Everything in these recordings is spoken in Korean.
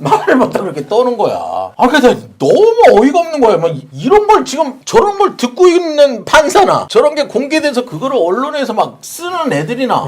말을 못하고 이렇게 떠는 거야. 아, 그래서 너무 어이가 없는 거야. 막 이- 이런 걸 지금 저런 걸 듣고 있는 판사나 저런 게 공개돼서 그거를 언론에서 막 쓰는 애들이나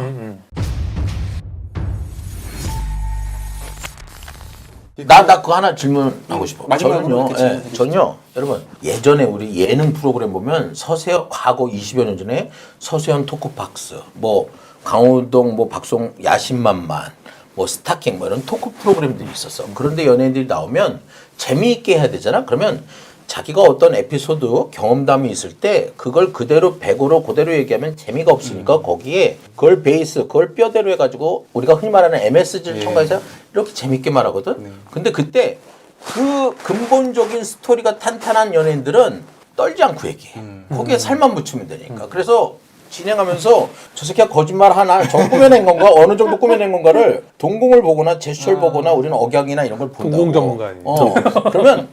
나, 나 그거 하나 질문하고 싶어. 마지막으로 저는요, 이렇게 예, 전요, 여러분, 예전에 우리 예능 프로그램 보면 서세현, 과거 20여 년 전에 서세현 토크박스, 뭐, 강호동, 뭐, 박송, 야심만만, 뭐, 스타킹, 뭐, 이런 토크 프로그램들이 있었어. 그런데 연예인들이 나오면 재미있게 해야 되잖아? 그러면 자기가 어떤 에피소드 경험담이 있을 때 그걸 그대로 100으로 그대로 얘기하면 재미가 없으니까 거기에 그걸 베이스 그걸 뼈대로 해가지고 우리가 흔히 말하는 MSG를 첨가해서 이렇게 재밌게 말하거든? 근데 그때 그 근본적인 스토리가 탄탄한 연예인들은 떨지 않고 얘기해. 거기에 살만 붙이면 되니까. 그래서 진행하면서 저 새끼가 거짓말 하나 저 꾸며낸 건가 어느 정도 꾸며낸 건가를 동공을 보거나 제스처를 보거나 우리는 억양이나 이런 걸 본다고 동공 전문가 아니에요? 어, 그러면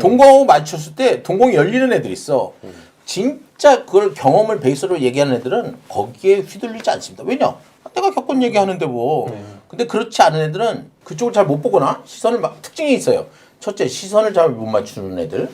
동공하고 맞췄을 때 동공이 열리는 애들이 있어. 진짜 그걸 경험을 베이스로 얘기하는 애들은 거기에 휘둘리지 않습니다. 왜냐? 내가 겪은 얘기하는데 뭐. 근데 그렇지 않은 애들은 그쪽을 잘 못 보거나 시선을 막 특징이 있어요. 첫째, 시선을 잘 못 맞추는 애들,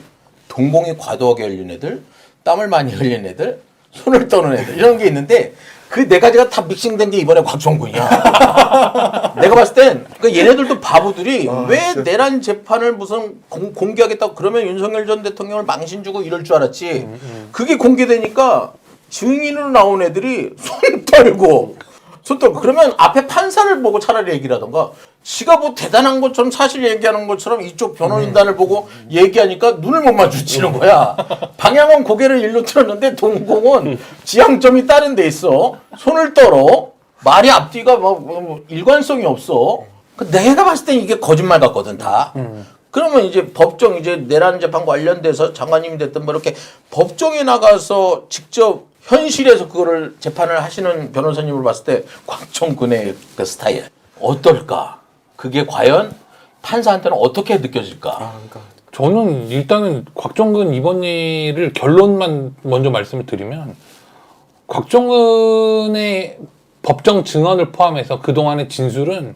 동공이 과도하게 열린 애들, 땀을 많이 흘린 애들, 손을 떠는 애들. 이런 게 있는데 그 네 가지가 다 믹싱된 게 이번에 곽정군이야. 내가 봤을 땐그 얘네들도 바보들이 왜 내란 재판을 무슨 공, 공개하겠다고 그러면 윤석열 전 대통령을 망신 주고 이럴 줄 알았지. 그게 공개되니까 증인으로 나온 애들이 손 떨고 손 떨고. 그러면 앞에 판사를 보고 차라리 얘기를 하던가 지가 뭐 대단한 것처럼 사실 얘기하는 것처럼 이쪽 변호인단을 보고 얘기하니까 눈을 못 마주치는 거야. 방향은 고개를 일로 틀었는데 동공은 지향점이 다른 데 있어. 손을 떨어. 말이 앞뒤가 뭐, 뭐, 뭐 일관성이 없어. 그 내가 봤을 땐 이게 거짓말 같거든 다. 그러면 이제 법정 이제 내란 재판 관련돼서 장관님이 됐든 뭐 이렇게 법정에 나가서 직접 현실에서 그거를 재판을 하시는 변호사님을 봤을 때 곽정근의 그 스타일 어떨까? 그게 과연 판사한테는 어떻게 느껴질까? 그러니까 저는 일단은 곽정근 이번 일을 결론만 먼저 말씀을 드리면 곽정근의 법정 증언을 포함해서 그동안의 진술은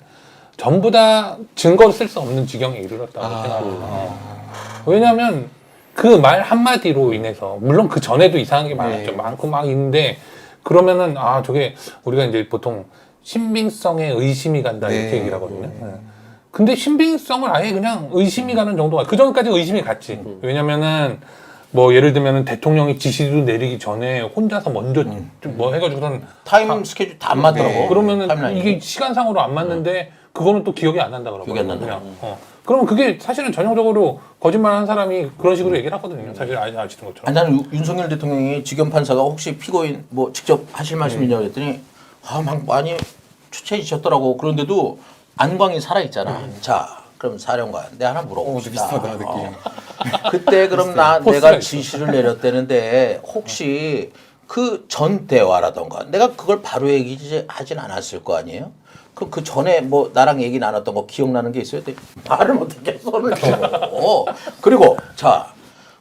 전부 다 증거를 쓸수 없는 지경에 이르렀다고 생각합니다. 왜냐하면 그 말 한마디로 인해서 물론 그 전에도 이상한 게 많았죠. 네. 많고 막 있는데 그러면은 아 저게 우리가 이제 보통 신빙성에 의심이 간다 이렇게 네. 얘기를 하거든요. 네. 근데 신빙성을 아예 그냥 의심이 가는 정도가 그 전까지 의심이 갔지. 왜냐면은 뭐 예를 들면은 대통령이 지시도 내리기 전에 혼자서 먼저 좀뭐 해가지고선 타임 스케줄 다 안 맞더라고. 네. 그러면은 타임라인이. 이게 시간상으로 안 맞는데 그거는 또 기억이 안 난다 그러고 기억이 안 난다. 그냥 어. 그러면 그게 사실은 전형적으로 거짓말하는 사람이 그런 식으로 얘기를 하거든요. 사실 아- 아시는 것처럼. 아니 나는 유- 윤석열 대통령이 직연 판사가 혹시 피고인 뭐 직접 하실 말씀이냐고 했더니 아 막 많이 추체해지셨더라고 그런데도 안광이 살아 있잖아. 자 그럼 사령관 내가 하나 어, 물어봅시다. 비슷하다 느낌. 어. 그때 그럼 나 내가. 지시를 내렸다는데 혹시 그 전 대화라던가 내가 그걸 바로 얘기하진 않았을 거 아니에요? 그, 그 전에 뭐 나랑 얘기 나눴던 거 기억나는 게 있어요? 말을 줘. 그리고 자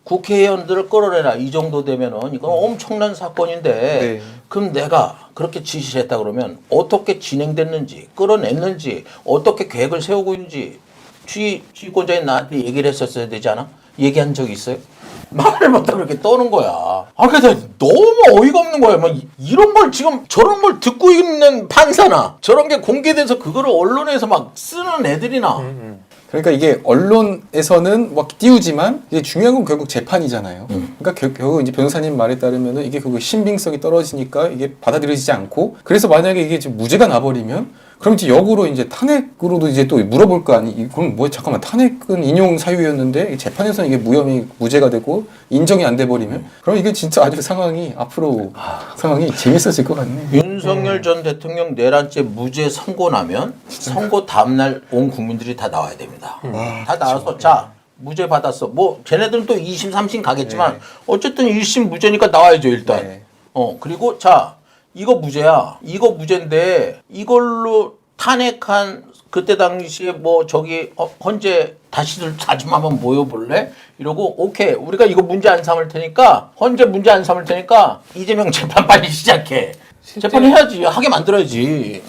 국회의원들을 끌어내라 이 정도 되면은 이건 엄청난 사건인데 네. 그럼 내가 그렇게 지시를 했다 그러면 어떻게 진행됐는지 끌어냈는지 어떻게 계획을 세우고 있는지 주의 주의권자인 나한테 얘기를 했었어야 되지 않아? 얘기한 적 있어요? 말을 못하고 그렇게 떠는 거야. 아, 그래서 너무 어이가 없는 거야. 막 이- 이런 걸 지금 저런 걸 듣고 있는 판사나 저런 게 공개돼서 그거를 언론에서 막 쓰는 애들이나 그러니까 이게 언론에서는 막 띄우지만 이게 중요한 건 결국 재판이잖아요. 음. 그러니까 결, 결국 이제 변호사님 말에 따르면은 이게 결국 신빙성이 떨어지니까 이게 받아들여지지 않고 그래서 만약에 이게 지금 무죄가 나버리면 그럼 이제 역으로 이제 탄핵으로도 이제 또 물어볼 거 아니? 그럼 뭐 잠깐만 탄핵은 인용 사유였는데 재판에서는 이게 무혐의 무죄가 되고 인정이 안 돼 버리면 그럼 이게 진짜 아주 상황이 앞으로 상황이 재밌어질 것 같네. 윤석열 전 대통령 내란죄 무죄 선고 나면 선고 다음 날 온 국민들이 다 나와야 됩니다. 다 나와서 자 무죄 받았어. 뭐 걔네들은 또 2심, 3심 가겠지만 어쨌든 1심 무죄니까 나와야죠 일단. 네. 어 그리고 자 이거 무죄야. 이거 무죄인데 이걸로 탄핵한 그때 당시에 뭐 저기 어, 헌재 다시들 자좀 한번 모여볼래? 이러고 오케이 우리가 이거 문제 안 삼을 테니까 헌재 문제 안 삼을 테니까 이재명 재판 빨리 시작해. 재판 해야지 하게 만들어야지.